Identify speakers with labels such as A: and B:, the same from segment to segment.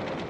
A: Thank you.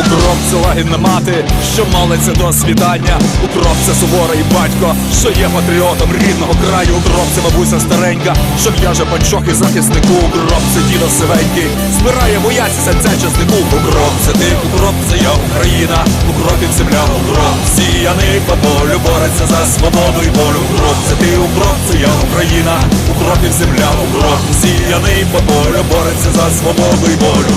A: Укроп це лагідна мати, що молиться до світання. Укроп це суворий батько, що є патріотом рідного краю. Укроп це бабуся старенька, що в'яже панчохи захиснику. Укроп це дідо сивенький, збирає вояці серця часнику. Укроп це ти, укроп це я, Україна, укропів земля, укроп сіяний по полю, бореться за свободу і волю. Укроп це ти, укроп це я, Україна, укропів земля, укроп сіяний по полю, бореться за свободу і волю.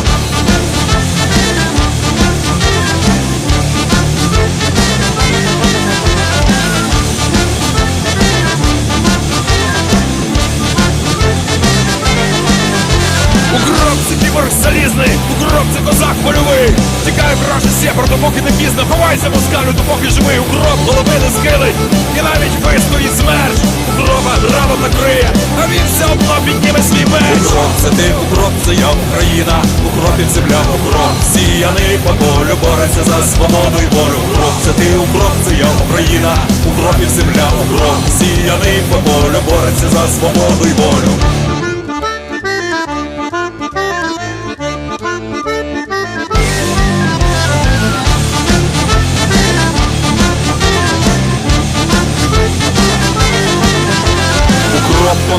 A: Кіборг залізний, укроп це козак польовий Тікає враже сєпар, допоки не пізно. Ховайся москалю, допоки живий. Укроп голови не скилить І навіть вистоїть смерч. Укропа раном накриє, а він все одно підніме свій меч. Укроп це ти, укроп це я, Україна. Укропів земля, укроп Сіяний. По полю, бореться за свободу і волю. Укроп це ти, укроп це я, Україна. Укропів земля, укроп Сіяний. По полю, бореться за свободу і волю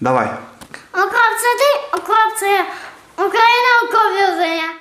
B: Давай.
C: Окроп це ти, окроп це Україна, окроп я.